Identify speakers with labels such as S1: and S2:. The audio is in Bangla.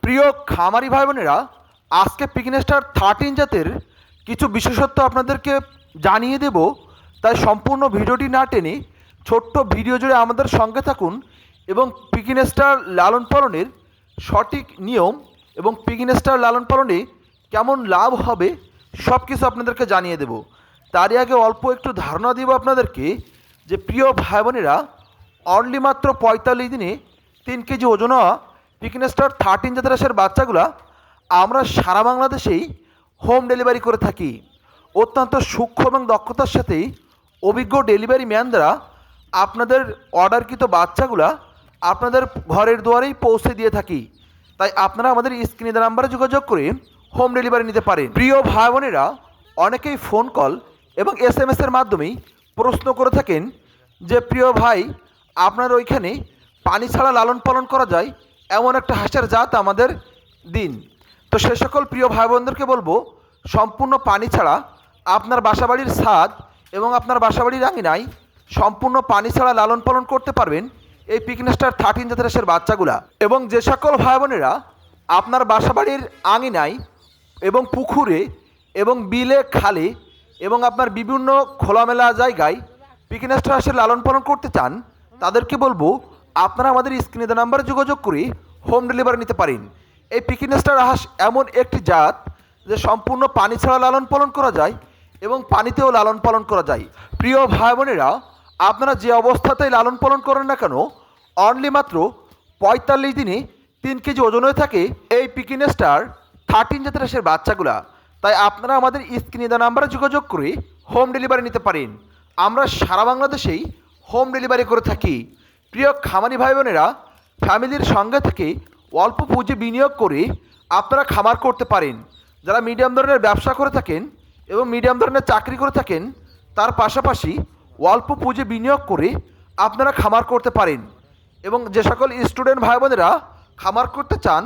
S1: প্রিয় খামারি ভাই বোনেরা আজকে পিকনেস্টার থার্টিন জাতের কিছু বিশেষত্ব আপনাদেরকে জানিয়ে দেব। তাই সম্পূর্ণ ভিডিওটি না টেনে ছোট্ট ভিডিও জুড়ে আমাদের সঙ্গে থাকুন এবং পিকিনেস্টার লালন পালনের সঠিক নিয়ম এবং পিকিনেস্টার লালন পালনে কেমন লাভ হবে সব কিছু আপনাদেরকে জানিয়ে দেব। তারই আগে অল্প একটু ধারণা দিব আপনাদেরকে যে প্রিয় ভাই বোনেরা অনলি মাত্র পঁয়তাল্লিশ দিনে তিন কেজি ওজন হওয়া পিকনেস্টার থার্টিন জাতের হাঁসের বাচ্চাগুলা আমরা সারা বাংলাদেশেই হোম ডেলিভারি করে থাকি। অত্যন্ত সূক্ষ্ম এবং দক্ষতার সাথেই অভিজ্ঞ ডেলিভারি ম্যানরা আপনাদের অর্ডারকৃত বাচ্চাগুলা আপনাদের ঘরের দুয়ারেই পৌঁছে দিয়ে থাকি। তাই আপনারা আমাদের স্ক্রিনে নাম্বারে যোগাযোগ করে হোম ডেলিভারি নিতে পারেন। প্রিয় ভাই বোনেরা অনেকেই ফোন কল এবং এস এম এসের মাধ্যমেই প্রশ্ন করে থাকেন যে, প্রিয় ভাই, আপনার ওইখানে পানি ছাড়া লালন পালন করা যায়? এমন একটা হাঁসের জাত আমাদের দিন। তো সে সকল প্রিয় ভাই বোনদেরকে বলব, সম্পূর্ণ পানি ছাড়া আপনার বাসাবাড়ির ছাদ এবং আপনার বাসাবাড়ির আঙিনায় সম্পূর্ণ পানি ছাড়া লালন পালন করতে পারবেন এই পিকনেস্টার থার্টিন জাতের হাঁসের বাচ্চাগুলা। এবং যে সকল ভাই বোনেরা আপনার বাসাবাড়ির আঙিনায় এবং পুকুরে এবং বিলে, খালে এবং আপনার বিভিন্ন খোলামেলা জায়গায় পিকনেস্টার হাঁসের লালন পালন করতে চান, তাদেরকে বলব আপনারা আমাদের স্ক্রিনে দেওয়া নাম্বারে যোগাযোগ করে হোম ডেলিভারি নিতে পারেন। এই পিকনেস্টার হাঁস এমন একটি জাত যে সম্পূর্ণ পানি ছাড়া লালন পালন করা যায় এবং পানিতেও লালন পালন করা যায়। প্রিয় ভাই বোনেরা, আপনারা যে অবস্থাতেই লালন পালন করেন না কেন অনলি মাত্র পঁয়তাল্লিশ দিনে তিন কেজি ওজন হয়ে থাকে এই পিকিনেস্টার থার্টিন জাতের হাঁসের বাচ্চাগুলা। তাই আপনারা আমাদের স্ক্রিনে দেওয়া নাম্বারে যোগাযোগ করে হোম ডেলিভারি নিতে পারেন। আমরা সারা বাংলাদেশেই হোম ডেলিভারি করে থাকি। প্রিয় খামারি ভাই বোনেরা ফ্যামিলির সঙ্গে থেকে অল্প পুঁজি বিনিয়োগ করে আপনারা খামার করতে পারেন। যারা মিডিয়াম ধরনের ব্যবসা করে থাকেন এবং মিডিয়াম ধরনের চাকরি করে থাকেন, তার পাশাপাশি অল্প পুঁজি বিনিয়োগ করে আপনারা খামার করতে পারেন। এবং যে সকল স্টুডেন্ট ভাই বোনেরা খামার করতে চান